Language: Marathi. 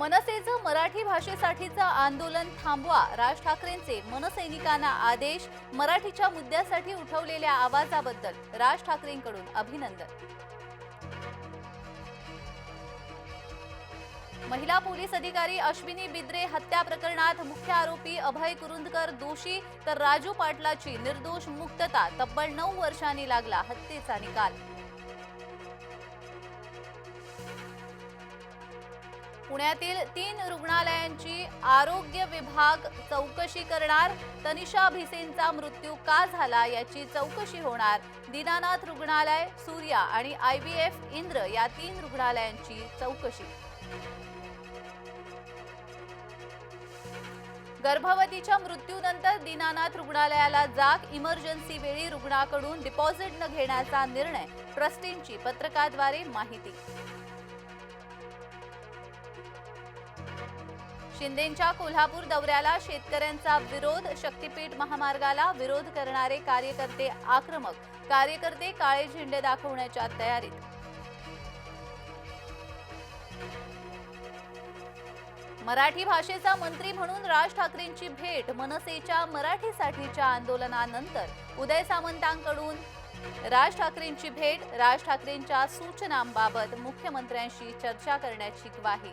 मनसेचं मराठी भाषेसाठीचं आंदोलन थांबवा. राज ठाकरेंचे मनसैनिकांना आदेश मराठीच्या मुद्द्यासाठी उठवलेल्या आवाजाबद्दल राज ठाकरेंकडून अभिनंदन. महिला पोलीस अधिकारी अश्विनी बिद्रे हत्या प्रकरणात मुख्य आरोपी अभय कुरुंदकर दोषी तर राजू पाटलाची निर्दोष मुक्तता तब्बल नऊ वर्षांनी लागला हत्येचा निकाल. पुण्यातील तीन रुग्णालयांची आरोग्य विभाग चौकशी करणार. तनिषा भिसेंचा मृत्यू का झाला याची चौकशी होणार. दीनानाथ रुग्णालय सूर्या आणि आय बी एफ इंद्र या तीन रुग्णालयांची चौकशी. गर्भवतीच्या मृत्यूनंतर दीनानाथ रुग्णालयाला जाग. इमर्जन्सी वेळी रुग्णाकडून डिपॉझिट न घेण्याचा निर्णय. ट्रस्टींची पत्रकाद्वारे माहिती. शिंदेंच्या कोल्हापूर दौऱ्याला शेतकऱ्यांचा विरोध शक्तीपीठ महामार्गाला विरोध करणारे कार्यकर्ते आक्रमक कार्यकर्ते काळे झेंडे दाखवण्याच्या तयारीत. मराठी भाषेचा मंत्री म्हणून राज ठाकरेंची भेट मनसेच्या मराठीसाठीच्या आंदोलनानंतर उदय सामंतांकडून राज ठाकरेंची भेट राज ठाकरेंच्या सूचनांबाबत मुख्यमंत्र्यांशी चर्चा करण्याची ग्वाही.